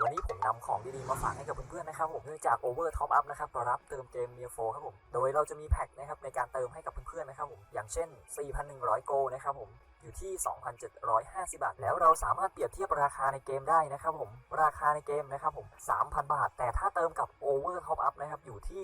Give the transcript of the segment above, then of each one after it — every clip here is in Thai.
วันนี้ผมนำของดีๆมาฝากให้กับเพื่อนๆนะครับผมเนื่องจาก Over Top Up นะครับรับเติมเกม Near 4ครับผมโดยเราจะมีแพ็คนะครับในการเติมให้กับเพื่อนๆนะครับผมอย่างเช่น 4,100 โกนะครับผมอยู่ที่ 2,750 บาท แล้วเราสามารถเปรียบเทียบราคาในเกมได้นะครับผม ราคาในเกมนะครับผม 3,000 บาท แต่ถ้าเติมกับ Over Top Up นะครับ อยู่ที่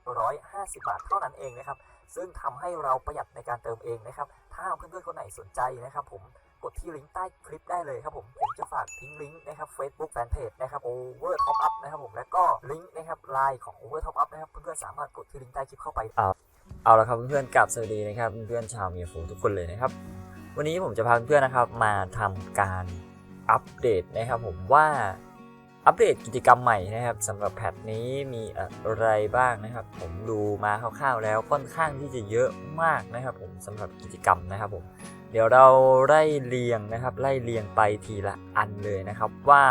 2,750 บาทเท่านั้นเองนะครับ ซึ่งทำให้เราประหยัดในการเติมเองนะครับ ถ้าเพื่อนๆคนไหนสนใจนะครับผม กดที่ลิงก์ใต้คลิปได้เลยครับผมผมจะฝากทิ้งลิงก์นะครับ Facebook Fanpage นะครับ Over Top Up นะครับผมแล้วก็ลิงก์นะครับไลน์ของ Over Top Up นะครับ เพื่อนๆสามารถกดที่ลิงก์ใต้คลิปเข้าไปเอาเอาละครับเพื่อนๆกลับสวัสดีนะครับเพื่อนๆชาวเมียฟูทุกคนเลยนะครับ วันนี้ผมจะพาเพื่อนๆนะครับมาทำการอัปเดตนะครับผมว่าอัปเดตกิจกรรมใหม่นะครับสำหรับแพทนี้มีอะไรบ้างนะครับ ผมดูมาคร่าวๆแล้วค่อนข้างที่จะเยอะมากนะครับ ผมสำหรับกิจกรรมนะครับผม เดี๋ยวเราไล่เรียงนะครับไล่เรียงไปทีละอันเลยนะครับว่า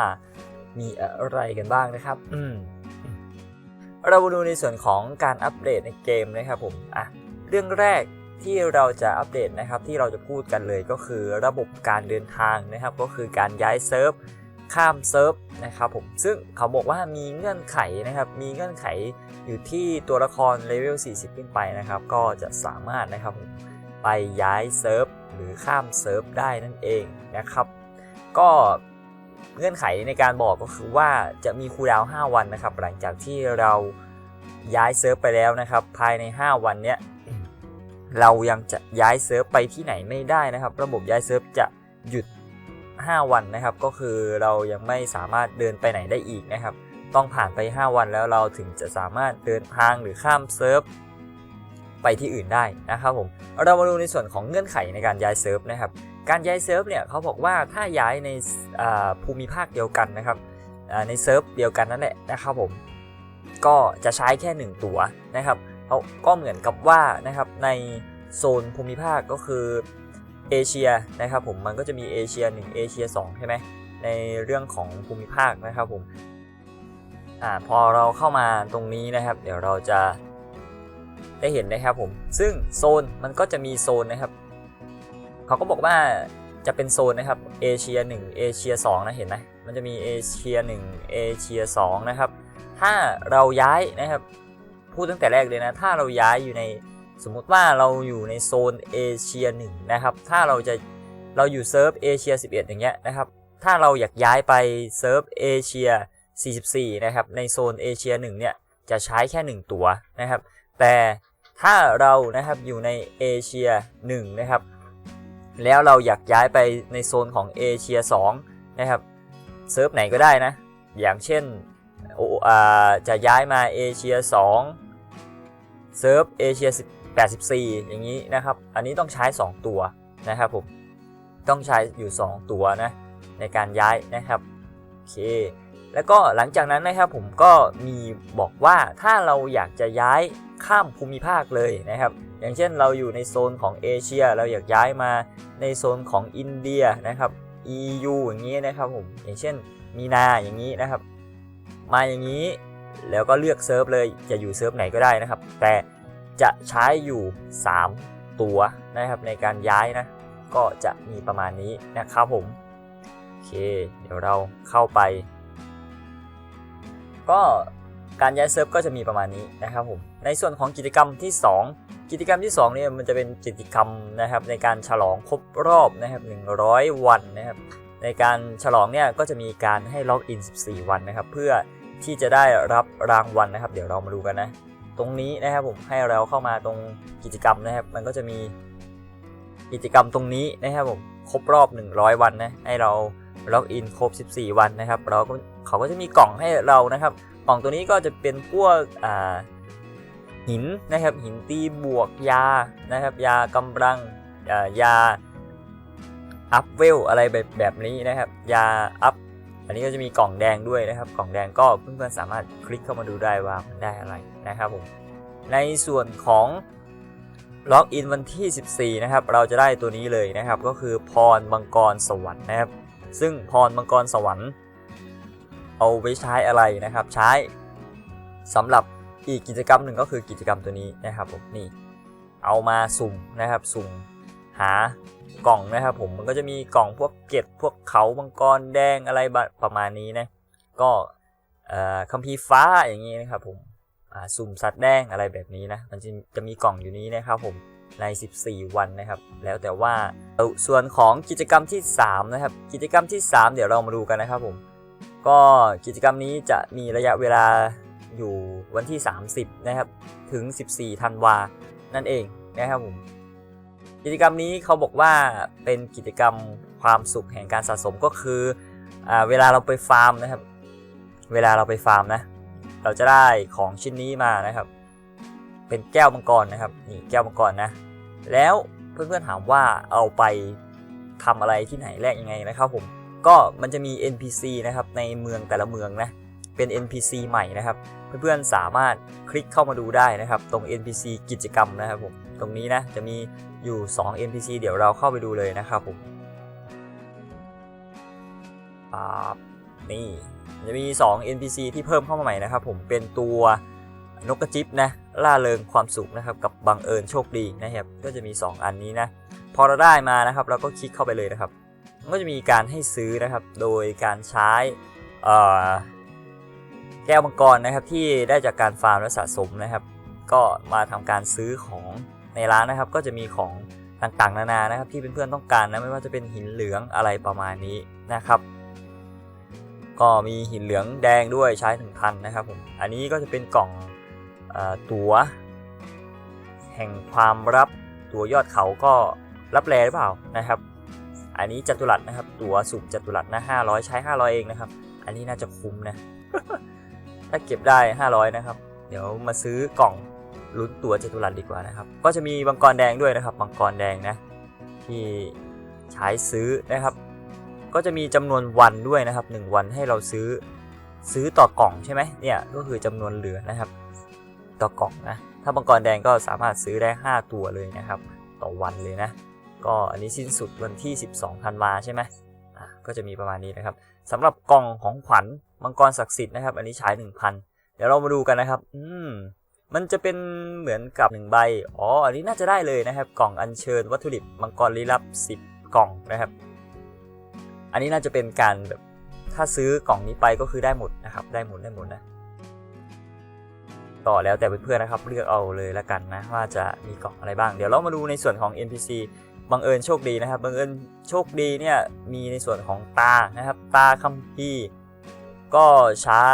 มีอะไรกันบ้างนะครับ อืมเราดูในส่วนของการอัปเดตในเกมนะครับผมอะเรื่องแรกที่เราจะอัปเดตนะครับที่เราจะพูดกันเลยก็คือระบบการเดินทางนะครับ ก็คือการย้ายเซิร์ฟข้ามเซิร์ฟนะครับผมซึ่งเขาบอกว่ามีเงื่อนไขนะครับ มีเงื่อนไขอยู่ที่ตัวละครเลเวล40 ขึ้นไปนะครับ ก็จะสามารถนะครับผมไปย้ายเซิร์ฟ หรือข้ามเซิร์ฟได้นั่นเองนะครับ ก็เงื่อนไขในการบอกก็คือว่าจะมีคูลดาวน์5วันนะครับ หลังจากที่เราย้ายเซิร์ฟไปแล้วนะครับ ภายใน 5 วันเนี้ยเรายังจะย้ายเซิร์ฟไปที่ไหนไม่ได้นะครับ ระบบย้ายเซิร์ฟจะหยุด 5 วันนะครับ ก็คือเรายังไม่สามารถเดินไปไหนได้อีกนะครับ ต้องผ่านไป 5 วันแล้วเราถึงจะสามารถเดินทางหรือข้ามเซิร์ฟ ไปที่อื่นได้นะครับผมเรามาดูในส่วนของเงื่อนไขในการย้ายเซิร์ฟนะครับ การย้ายเซิร์ฟเนี่ยเขาบอกว่าถ้าย้ายในภูมิภาคเดียวกันนะครับในเซิร์ฟเดียวกันนั่นแหละนะครับผมก็จะใช้แค่ 1 ตัวนะครับเขาก็เหมือนกับว่านะครับในโซนภูมิภาคก็คือเอเชียนะครับผมมันก็จะมีเอเชีย1เอเชีย2ใช่ไหมในเรื่องของภูมิภาคนะครับผมอ่าพอเราเข้ามาตรงนี้นะครับ เดี๋ยวเราจะ ได้เห็นนะครับผม ซึ่งโซนมันก็จะมีโซนนะครับ เขาก็บอกว่าจะเป็นโซนนะครับเอเชีย1เอเชีย2นะเห็นไหมมันจะมีเอเชีย1เอเชีย2นะครับ ถ้าเราย้ายนะครับพูดตั้งแต่แรกเลยนะ ถ้าเราย้ายอยู่ในสมมุติว่าเราอยู่ในโซนเอเชีย1นะครับ ถ้าเราจะเราอยู่เซิร์ฟเอเชีย11 อย่างเงี้ยนะครับ ถ้าเราอยากย้ายไปเซิร์ฟเอเชีย44 นะครับ ในโซนเอเชีย1เนี่ย จะใช้แค่ 1 ตัวนะครับ แต่ ถ้าเรานะครับอยู่ในเอเชีย1นะครับ แล้วเราอยากย้ายไปในโซนของเอเชีย2นะครับเซิร์ฟไหนก็ได้นะ อย่างเช่นจะย้ายมาเอเชีย2เซิร์ฟเอเชีย84 อย่างนี้นะครับ อันนี้ต้องใช้ 2 ตัวนะครับผม ต้องใช้อยู่ 2 ตัวนะในการย้ายนะครับ โอเค แล้วก็หลังจากนั้นนะครับผมก็มีบอกว่าถ้าเราอยากจะย้าย ข้ามภูมิภาคเลยนะครับ อย่างเช่นเราอยู่ในโซนของเอเชีย เราอยากย้ายมาในโซนของอินเดียนะครับ EU อย่างนี้นะครับผม อย่างเช่นมีนาอย่างนี้นะครับ มาอย่างนี้แล้วก็เลือกเซิร์ฟเลย จะอยู่เซิร์ฟไหนก็ได้นะครับ แต่จะใช้อยู่ 3 ตัวนะครับในการย้ายนะ ก็จะมีประมาณนี้นะครับผม โอเค เดี๋ยวเราเข้าไป ก็การย้ายเซิร์ฟก็จะมีประมาณนี้นะครับผม ในส่วนของกิจกรรมที่ 2 กิจกรรมที่2เนี่ยมันจะเป็นกิจกรรมนะครับในการฉลองครบรอบนะครับ100 วันนะครับในการฉลองเนี่ยก็จะมีการให้ล็อกอิน 14 วันนะครับ เพื่อที่จะได้รับรางวัลนะครับ เดี๋ยวเรามาดูกันนะ ตรงนี้นะครับผมให้เราเข้ามาตรงกิจกรรมนะครับ มันก็จะมีกิจกรรมตรงนี้นะครับผมครบรอบ 100 วันนะให้เราล็อกอินครบ 14 วันนะครับ เราก็เขาก็จะมีกล่องให้เรานะครับ กล่องตัวนี้ก็จะเป็นพวกอ่า หินนะครับหินตีบวกยานะครับ ยากำลังยาอัพเวลอะไรแบบแบบนี้นะครับ ยาอัพอันนี้ก็จะมีกล่องแดงด้วยนะครับ กล่องแดงก็เพื่อนๆสามารถคลิกเข้ามาดูได้ว่ามันได้อะไรนะครับผมในส่วนของล็อกอินวันที่ 14 นะครับ เราจะได้ตัวนี้เลยนะครับ ก็คือพรมังกรสวรรค์นะครับ ซึ่งพรมังกรสวรรค์ เอาไว้ใช้อะไรนะครับ ใช้สำหรับ อีกกิจกรรมหนึ่งก็คือกิจกรรมตัวนี้นะครับผมนี่เอามาสุ่มนะครับสุ่มหากล่องนะครับผมมันก็จะมีกล่องพวกเกล็ดพวกเขามังกรแดงอะไรประมาณนี้นะก็คัมภีร์ฟ้าอย่างนี้นะครับผมสุ่มสัตว์แดงอะไรแบบนี้นะมันจะจะมีกล่องอยู่นี้นะครับผมใน 14 วันนะครับ แล้วแต่ว่าเอาส่วนของกิจกรรมที่ 3 นะครับ กิจกรรมที่ 3 เดี๋ยวเรามาดูกันนะครับผม ก็กิจกรรมนี้จะมีระยะเวลา อยู่วันที่ 30 นะครับ ถึง 14 ธันวา นั่นเองนะครับผม กิจกรรมนี้เขาบอกว่าเป็นกิจกรรมความสุขแห่งการสะสมก็คืออเวลาเราไปฟาร์มนะครับ เวลาเราไปฟาร์มนะ เราจะได้ของชิ้นนี้มานะครับ เป็นแก้วมังกรนะครับ นี่แก้วมังกรนะ แล้วเพื่อนๆถามว่าเอาไปทำอะไรที่ไหนแลกยังไงนะครับผม ก็มันจะมี NPC นะครับในเมืองแต่ละเมืองนะ เป็น NPC ใหม่นะครับ เพื่อนๆสามารถคลิกเข้ามาดูได้นะครับ ตรง NPC กิจกรรมนะครับผมตรงนี้นะจะมีอยู่ 2 NPC เดี๋ยวเราเข้าไปดูเลยนะครับผมป๊บนี่จะมี 2 NPC ที่เพิ่มเข้ามาใหม่นะครับ ผมเป็นตัวนกกระจิบนะล่าเริงความสุขนะครับกับบังเอิญโชคดีนะครับก็จะมี 2 อันนี้นะพอเราได้มานะครับเราก็คลิกเข้าไปเลยนะครับ ก็จะมีการให้ซื้อนะครับ โดยการใช้ แก้วมังกรนะครับที่ได้จากการฟาร์มและสะสมนะครับ ก็มาทำการซื้อของในร้านนะครับ ก็จะมีของต่างๆ นานานะครับ ที่เพื่อนๆต้องการนะไม่ว่าจะเป็นหินเหลืองอะไรประมาณนี้นะครับ ก็มีหินเหลืองแดงด้วยใช้ถึงพันนะครับผมอันนี้ก็จะเป็นกล่องอตั๋ว แห่งความรับตั๋วยอดเขาก็รับแลหรือเปล่านะครับ อันนี้จัตุรัสนะครับ ตั๋วสุ่มจัตุรัสนะ500 ใช้ 500 เองนะครับ อันนี้น่าจะคุ้มนะ ถ้าเก็บได้ 500 นะครับ เดี๋ยวมาซื้อกล่องลุ้นตัวจตุรัสดีกว่านะครับ ก็จะมีมังกรแดงด้วยนะครับมังกรแดงนะที่ใช้ซื้อนะครับ ก็จะมีจำนวนวันด้วยนะครับ 1 วันให้เราซื้อซื้อต่อกล่องใช่ไหมเนี่ยก็คือจำนวนเหลือนะครับ ต่อกล่องนะถ้ามังกรแดงก็สามารถซื้อได้ 5 ตัวเลยนะครับ ต่อวันเลยนะ ก็อันนี้สิ้นสุดวันที่ 12ธันวาใช่ไหมอะก็จะมีประมาณนี้นะครับสำหรับกล่องของขวัญ มังกรศักดิ์สิทธิ์นะครับ อันนี้ใช้1,000เดี๋ยวเรามาดูกันนะครับ อืมมันจะเป็นเหมือนกับหนึ่งใบ อ๋อ อันนี้น่าจะได้เลยนะครับ กล่องอัญเชิญวัตถุดิบมังกรลี้ลับ 10 กล่องนะครับ อันนี้น่าจะเป็นการแบบถ้าซื้อกล่องนี้ไปก็คือได้หมดนะครับ ได้หมดได้หมดนะ ต่อแล้วแต่เพื่อนๆนะครับ เลือกเอาเลยละกันนะ ว่าจะมีกล่องอะไรบ้าง เดี๋ยวเรามาดูในส่วนของ NPC บังเอิญโชคดีนะครับ บังเอิญโชคดีเนี่ยมีในส่วนของตานะครับ ตาคัมภีร์ ก็ใช้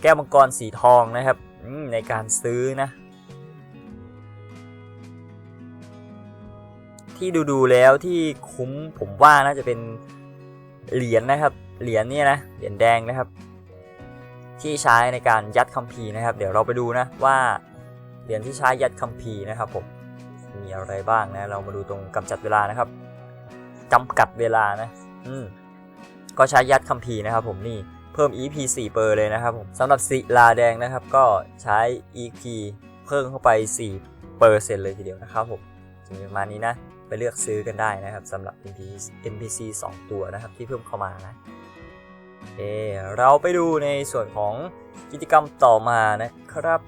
แก้วมังกรสีทองนะครับในการซื้อนะ ที่ดูๆแล้วที่คุ้มผมว่าน่าจะเป็นเหรียญนะครับ เหรียญเนี่นะ เหรียญแดงนะครับ ที่ใช้ในการยัดคัมภีร์นะครับ เดี๋ยวเราไปดูนะว่าเหรียญที่ใช้ยัดคัมภีร์นะครับผมมีอะไรบ้างนะ เรามาดูตรงกำจัดเวลานะครับจำกัดเวลานะ อืม ก็ใช้ยัดคัมภีร์นะครับผมนี่เพิ่ม EP 4 เปอร์เลยนะครับผมสำหรับศิลาแดงนะครับก็ใช้ EP เพิ่มเข้าไป 4 เปอร์เซ็นต์เลยทีเดียวนะครับผมจะมีประมาณนี้นะ ไปเลือกซื้อกันได้นะครับสำหรับ NPC NPC 2 ตัวนะครับที่เพิ่มเข้ามานะโอเราไปดูในส่วนของกิจกรรมต่อมานะครับ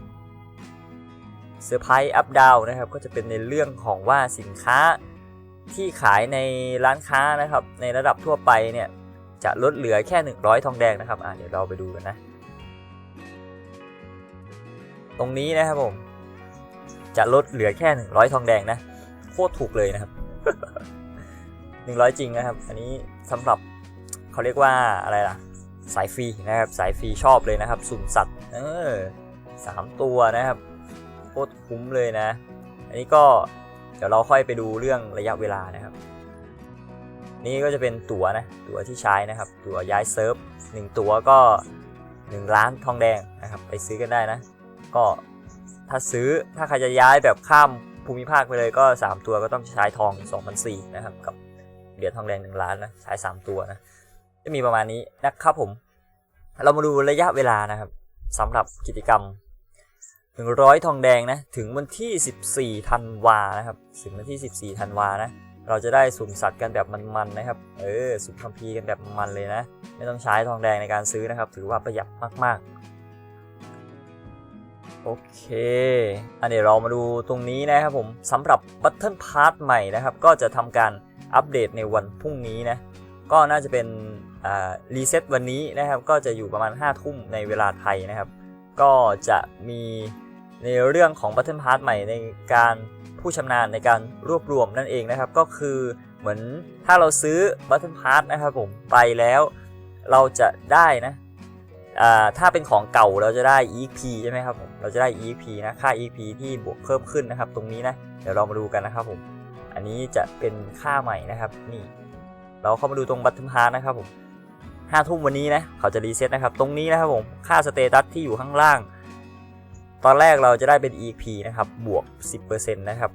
เซอร์ไพรส์อัพดาวนะครับก็จะเป็นในเรื่องของว่าสินค้าที่ขายในร้านค้านะครับในระดับทั่วไปเนี่ย จะลดเหลือแค่ 100 ทองแดงนะครับอ่าเดี๋ยวเราไปดูกันนะ ตรงนี้นะครับผม จะลดเหลือแค่ 100 ทองแดงนะโคตรถูกเลยนะครับ 100 จริงนะครับ อันนี้สำหรับเขาเรียกว่าอะไรล่ะ สายฟรีนะครับสายฟรีชอบเลยนะครับ สุ่มสัตว์เออสามตัวนะครับโคตรคุ้มเลยนะ อันนี้ก็เดี๋ยวเราค่อยไปดูเรื่องระยะเวลานะครับ นี่ก็จะเป็นตั๋วนะตั๋วที่ใช้นะครับ ตั๋วย้ายเซิร์ฟหนึ่งตั๋วก็ 1 ล้านทองแดงนะครับ ไปซื้อกันได้นะ ก็ถ้าซื้อถ้าใครจะย้ายแบบข้ามภูมิภาคไปเลยก็ 3 ตัวก็ต้องใช้ทอง2,004นะครับกับเหรียญทองแดง1ล้านนะใช้ 3 ตัวนะจะมีประมาณนี้นะครับผม เรามาดูระยะเวลานะครับสำหรับกิจกรรม 100 ทองแดงนะถึงวันที่ 14ธันวานะครับถึงวันที่ 14ธันวานะ เราจะได้สุ่มสัตว์กันแบบมันๆนะครับ เออ สุ่มคัมภีร์กันแบบมันเลยนะ ไม่ต้องใช้ทองแดงในการซื้อนะครับ ถือว่าประหยัดมากๆ โอเค อันนี้เรามาดูตรงนี้นะครับผมสำหรับ Button Pass ใหม่นะครับ ก็จะทำการอัปเดตในวันพรุ่งนี้นะ ก็น่าจะเป็นรีเซ็ตวันนี้นะครับ ก็จะอยู่ประมาณ 5 ทุ่มในเวลาไทยนะครับ ก็จะมีในเรื่องของบัตเทิลพาร์ทใหม่ในการ ผู้ชำนาญในการรวบรวมนั่นเองนะครับ ก็คือเหมือนถ้าเราซื้อบัตเทิลพาร์ทนะครับผมไปแล้วเราจะได้นะถ้าเป็นของเก่าเราจะได้ EP ใช่ไหมครับผมเราจะได้ EP นะค่า EP ที่บวกเพิ่มขึ้นนะครับ ตรงนี้นะเดี๋ยวเรามาดูกันนะครับผมอันนี้จะเป็นค่าใหม่นะครับนี่ เราเข้ามาดูตรงบัตเทิลพาร์ทนะครับผมห้าทุ่มวันนี้นะเขาจะรีเซ็ตนะครับ ตรงนี้นะครับผมค่าสเตตัสที่อยู่ข้างล่าง ตอนแรกเราจะได้เป็น EP นะครับ บวก 10%นะครับ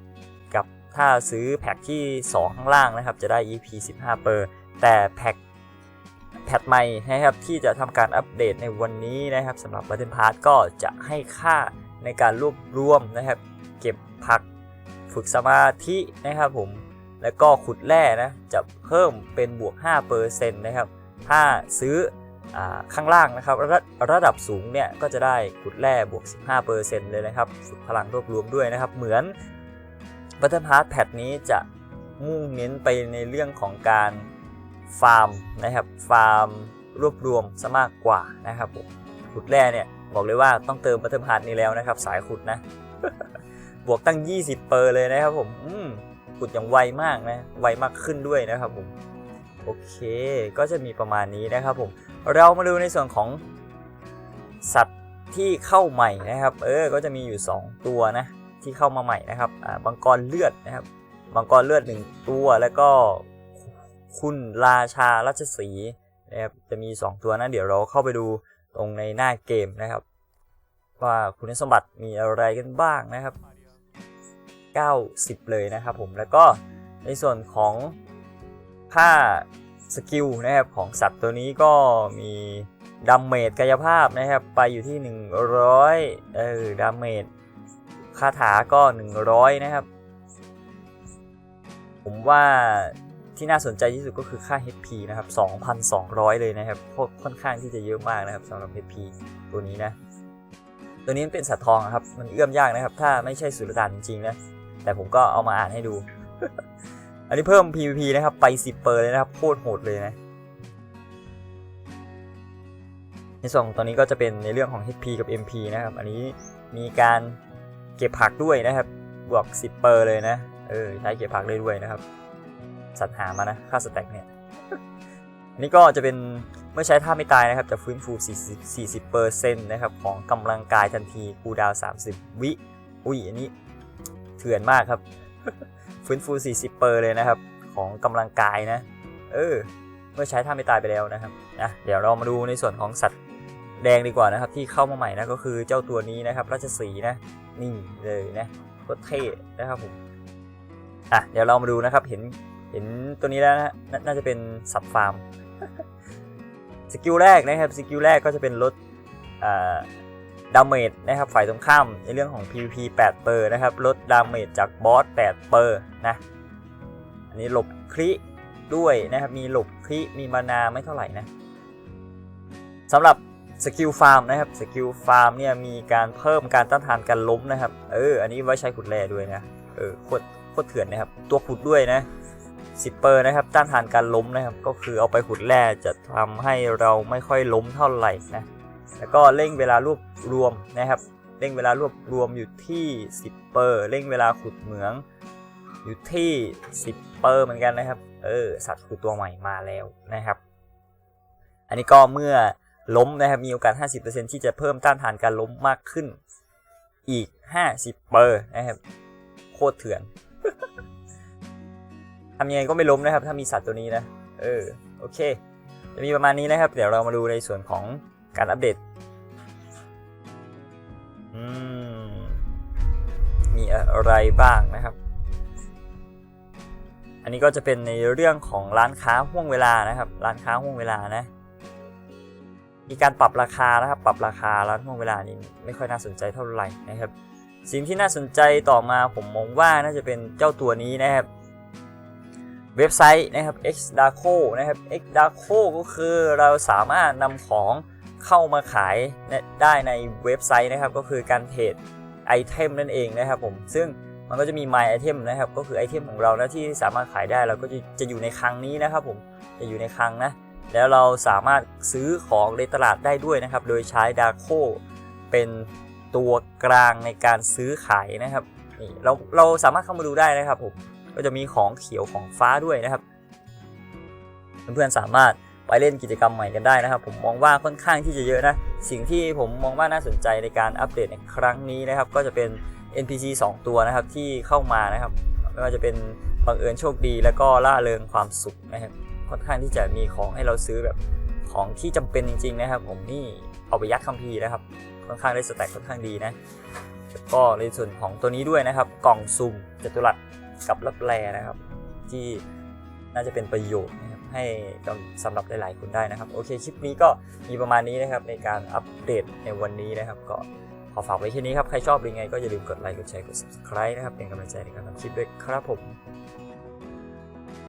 กับถ้าซื้อแพ็กที่ 2 ข้างล่างนะครับ จะได้ EP 15เปอร์แต่แพ็กแพทใหม่นะครับที่จะทำการอัปเดตในวันนี้นะครับสำหรับ Battle Pass ก็จะให้ค่าในการรวบรวมนะครับ เก็บผักฝึกสมาธินะครับผมแล้วก็ขุดแร่นะจะเพิ่มเป็นบวก 5%นะครับ ถ้าซื้อ ข้างล่างนะครับระระดับสูงเนี่ยก็จะได้ขุดแร่บวก 15%เลยนะครับฝึกพลังรวบรวมด้วยนะครับ เหมือน Battle Pass แพทนี้จะมุ่งเน้นไปในเรื่องของการฟาร์มนะครับฟาร์มรวบรวมซะมากกว่านะครับผมขุดแร่เนี่ยบอกเลยว่าต้องเติม Battle Pass นี้แล้วนะครับ สายขุดนะ บวกตั้ง 20 เปอร์เลยนะครับผมอืมขุดอย่างไวมากนะไวมากขึ้นด้วยนะครับผมโอเค ก็จะมีประมาณนี้นะครับผม เรามาดูในส่วนของสัตว์ที่เข้าใหม่นะครับ เออ ก็จะมีอยู่ 2 ตัวนะ ที่เข้ามาใหม่นะครับอ่าบังกรเลือดนะครับบังกรเลือด 1 ตัวแล้วก็คุณราชาราชสีนะครับจะมี 2 ตัวนะเดี๋ยวเราเข้าไปดูตรงในหน้าเกมนะครับ ว่าคุณสมบัติมีอะไรกันบ้างนะครับ 90 เลยนะครับผมแล้วก็ในส่วนของค่า สกิลนะครับของสัตว์ตัวนี้ก็มีดาเมจกายภาพนะครับ ไปอยู่ที่ 100เออดาเมจคาถาก็ 100 นะครับ ผมว่าที่น่าสนใจที่สุดก็คือค่า HP นะครับ 2,200 เลยนะครับค่อนข้างที่จะเยอะมากนะครับสำหรับ HP ตัวนี้นะ ตัวนี้มันเป็นสัตว์ทองครับ มันเอื้อมยากนะครับ ถ้าไม่ใช่สุลต่านจริงๆนะ แต่ผมก็เอามาอ่านให้ดู อันนี้เพิ่ม PVP นะครับ ไป 10 เปอร์เลยนะครับโคตรโหดเลยนะ ในส่วนของตอนนี้ก็จะเป็นในเรื่องของ HP กับ MP นะครับ อันนี้มีการเก็บผักด้วยนะครับ บวก 10 เปอร์เลยนะ เออ ใช้เก็บผักได้ด้วยนะครับ สัตว์หามานะ ค่าสแต็กเนี่ย อันนี้ก็จะเป็นเมื่อใช้ท่าไม่ตายนะครับ จะฟื้นฟู 40 40%นต์นะครับ ของกำลังกายทันที คูดาว 30 วิ อุ้ย อันนี้เถื่อนมากครับ ฟื้นฟู 40เปอร์เลยนะครับ ของกำลังกายนะ เออ เมื่อใช้ท่าไม่ตายไปแล้วนะครับนะเดี๋ยวเรามาดูในส่วนของสัตว์แดงดีกว่านะครับที่เข้ามาใหม่นะก็คือเจ้าตัวนี้นะครับ ราชสีนะ นี่เลยนะโคตรเท่นะครับผมอะเดี๋ยวเรามาดูนะครับเห็นเห็นตัวนี้แล้วนะนน่าจะเป็นสัตว์ฟาร์มสกิลแรกนะครับสกิลแรกก็จะเป็นลดอ่า ดาเมจนะครับฝ่ายตรงข้ามในเรื่องของ PVP 8เปอร์นะครับลดดาเมจจากบอส8เปอร์นะอันนี้หลบคริด้วยนะครับมีหลบคริมีมานาไม่เท่าไหร่นะสำหรับสกิลฟาร์มนะครับสกิลฟาร์มเนี่ยมีการเพิ่มการต้านทานการล้มนะครับเอออันนี้ไว้ใช้ขุดแร่ด้วยนะเออโคตรโคตรเถื่อนนะครับตัวขุดด้วยนะสิเปอร์นะครับต้านทานการล้มนะครับก็คือเอาไปขุดแร่จะทำให้เราไม่ค่อยล้มเท่าไหร่นะ แล้วก็เร่งเวลารวบรวมนะครับเร่งเวลารวบรวมอยู่ที่ 10 เปอร์เร่งเวลาขุดเหมืองอยู่ที่ 10 เปอร์เหมือนกันนะครับ เออ สัตว์คือตัวใหม่มาแล้วนะครับ อันนี้ก็เมื่อล้มนะครับ มีโอกาส 50%ที่จะเพิ่มต้านทานการล้มมากขึ้นอีก 50 เปอร์นะครับ โคตรเถื่อนทำยังไงก็ไม่ล้มนะครับ ถ้ามีสัตว์ตัวนี้นะ เออ โอเค จะมีประมาณนี้นะครับ เดี๋ยวเรามาดูในส่วนของการอัปเดต มีอะไรบ้างนะครับ อันนี้ก็จะเป็นในเรื่องของร้านค้าห่วงเวลานะครับ ร้านค้าห่วงเวลานะ มีการปรับราคานะครับ ปรับราคาร้านห่วงเวลานี้ไม่ค่อยน่าสนใจเท่าไหร่นะครับ สิ่งที่น่าสนใจต่อมาผมมองว่าน่าจะเป็นเจ้าตัวนี้นะครับเว็บไซต์นะครับ xdaco นะครับ xdaco ก็คือเราสามารถนำของ เข้ามาขายได้ในเว็บไซต์นะครับ ก็คือการเทรดไอเทมนั่นเองนะครับผมซึ่งมันก็จะมี my item นะครับ ก็คือไอเทมของเรานะที่สามารถขายได้เราก็จะจะอยู่ในครั้งนี้นะครับผมจะอยู่ในคลังนะแล้วเราสามารถซื้อของในตลาดได้ด้วยนะครับ โดยใช้ดาโคเป็นตัวกลางในการซื้อขายนะครับนี่เราเราสามารถเข้ามาดูได้นะครับผมก็จะมีของเขียวของฟ้าด้วยนะครับ เพื่อนๆสามารถ ไปเล่นกิจกรรมใหม่กันได้นะครับ ผมมองว่าค่อนข้างที่จะเยอะนะ สิ่งที่ผมมองว่าน่าสนใจในการอัปเดตในครั้งนี้นะครับ ก็จะเป็น NPC 2 ตัวนะครับที่เข้ามานะครับ ไม่ว่าจะเป็นบังเอิญโชคดี แล้วก็ล่าเริงความสุขนะครับ ค่อนข้างที่จะมีของให้เราซื้อแบบของที่จำเป็นจริง ๆ นะครับ ผมนี่เอาไปยัดคัมภีร์นะครับ ค่อนข้างได้สแต็กค่อนข้างดีนะแล้วก็ในส่วนของตัวนี้ด้วยนะครับ กล่องสุ่มจัตุรัสกับรับแลนะครับ ที่น่าจะเป็นประโยชน์นะ ให้สำหรับหลายๆคนได้นะครับ โอเคคลิปนี้ก็มีประมาณนี้นะครับในการอัปเดตในวันนี้นะครับ ก็ขอฝากไว้แค่นี้ครับ ใครชอบหรือไงก็อย่าลืมกดไลค์กดแชร์กด subscribe นะครับเป็นกำลังใจในการทำคลิปด้วยครับผม